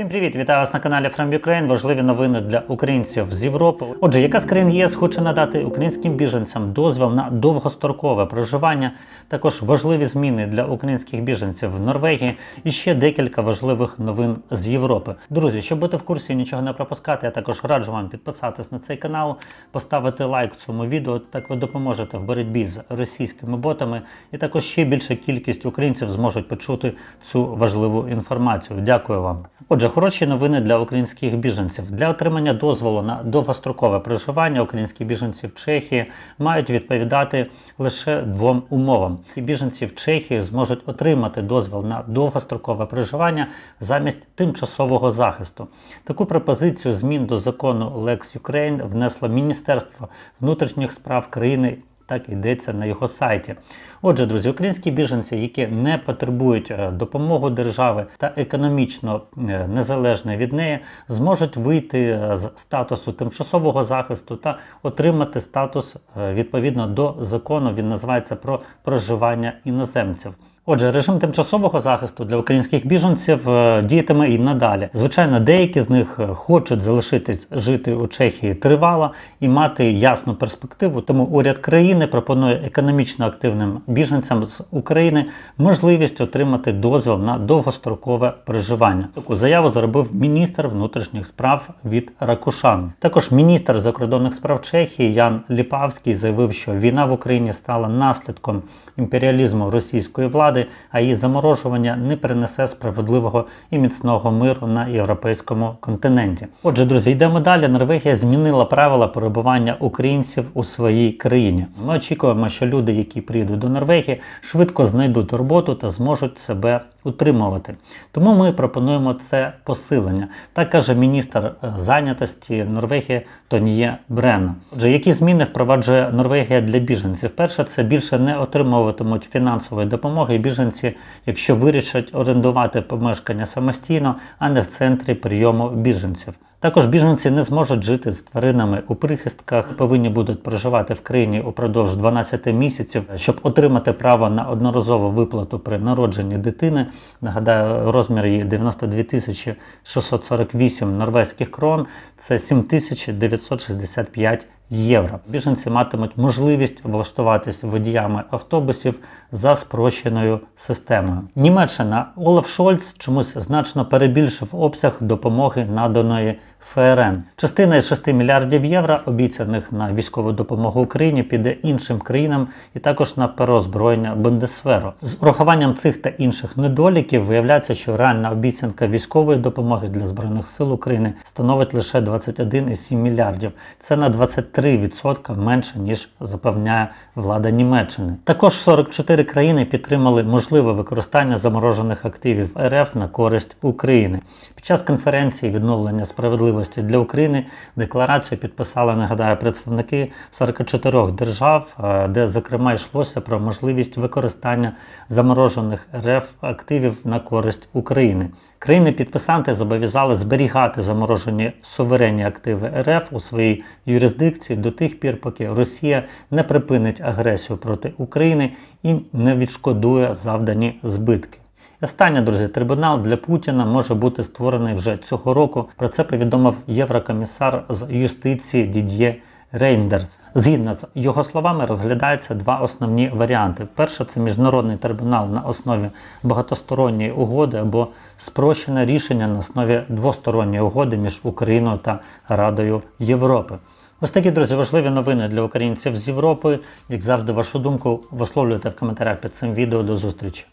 Всім привіт! Вітаю вас на каналі From Ukraine. Важливі новини для українців з Європи. Отже, яка з країн ЄС хоче надати українським біженцям дозвіл на довгострокове проживання? Також важливі зміни для українських біженців в Норвегії і ще декілька важливих новин з Європи. Друзі, щоб бути в курсі нічого не пропускати, я також раджу вам підписатись на цей канал, поставити лайк цьому відео. Так ви допоможете в боротьбі з російськими ботами, і також ще більша кількість українців зможуть почути цю важливу інформацію. Дякую вам. Отже, хороші новини для українських біженців. Для отримання дозволу на довгострокове проживання українські біженці в Чехії мають відповідати лише двом умовам. І біженці в Чехії зможуть отримати дозвіл на довгострокове проживання замість тимчасового захисту. Таку пропозицію змін до закону Lex Ukraine внесло Міністерство внутрішніх справ країни так йдеться на його сайті. Отже, друзі, українські біженці, які не потребують е, допомоги держави та економічно е, незалежні від неї, зможуть вийти е, з статусу тимчасового захисту та отримати статус відповідно до закону. Він називається про проживання іноземців. Отже, режим тимчасового захисту для українських біженців е, діятиме і надалі. Звичайно, деякі з них е, хочуть залишитись жити у Чехії тривало і мати ясну перспективу. Тому уряд країни пропонує економічно активним біженцям з України можливість отримати дозвіл на довгострокове проживання. Таку заяву зробив міністр внутрішніх справ від Ракушан. Також міністр закордонних справ Чехії Ян Ліпавський заявив, що війна в Україні стала наслідком імперіалізму російської влади, а її заморожування не принесе справедливого і міцного миру на європейському континенті. Отже, друзі, йдемо далі. Норвегія змінила правила перебування українців у своїй країні. Ми очікуємо, що люди, які приїдуть до Норвегії, швидко знайдуть роботу та зможуть себе утримувати. Тому ми пропонуємо це посилення. Так каже міністр е, зайнятості Норвегії Тоніє Брен. Отже, які зміни впроваджує Норвегія для біженців? Перше, це більше не отримуватимуть фінансової допомоги біженці, якщо вирішать орендувати помешкання самостійно, а не в центрі прийому біженців. Також біженці не зможуть жити з тваринами у прихистках, повинні будуть проживати в країні упродовж 12 місяців, щоб отримати право на одноразову виплату при народженні дитини. Нагадаю, розмір її 92 тисячі 648 норвезьких крон, це 7965 євро. Біженці матимуть можливість влаштуватись водіями автобусів за спрощеною системою. Німеччина Олаф Шольц чомусь значно перебільшив обсяг допомоги наданої ФРН. Частина із 6 мільярдів євро, обіцяних на військову допомогу Україні, піде іншим країнам і також на переозброєння Бундесверу. З урахуванням цих та інших недоліків виявляється, що реальна обіцянка військової допомоги для збройних сил України становить лише 21,7 мільярдів. Це на 23% менше ніж запевняє влада Німеччини. Також 44 країни підтримали можливе використання заморожених активів РФ на користь України. Під час конференції відновлення справедливості для України декларацію підписали, нагадаю, представники 44 держав, е, де зокрема йшлося про можливість використання заморожених РФ активів на користь України. Країни-підписанти зобов'язали зберігати заморожені суверенні активи РФ у своїй юрисдикції до тих пір, поки Росія не припинить агресію проти України і не відшкодує завдані збитки. Останнє, друзі, трибунал для Путіна може бути створений вже цього року. Про це повідомив єврокомісар з юстиції Дід'є Рейндерс. Згідно з його словами, розглядаються два основні варіанти. Перше це міжнародний трибунал на основі багатосторонньої угоди або спрощене рішення на основі двосторонньої угоди між Україною та Радою Європи. Ось такі, друзі, важливі новини для українців з Європи. Як завжди, вашу думку висловлюйте в коментарях під цим відео. До зустрічі.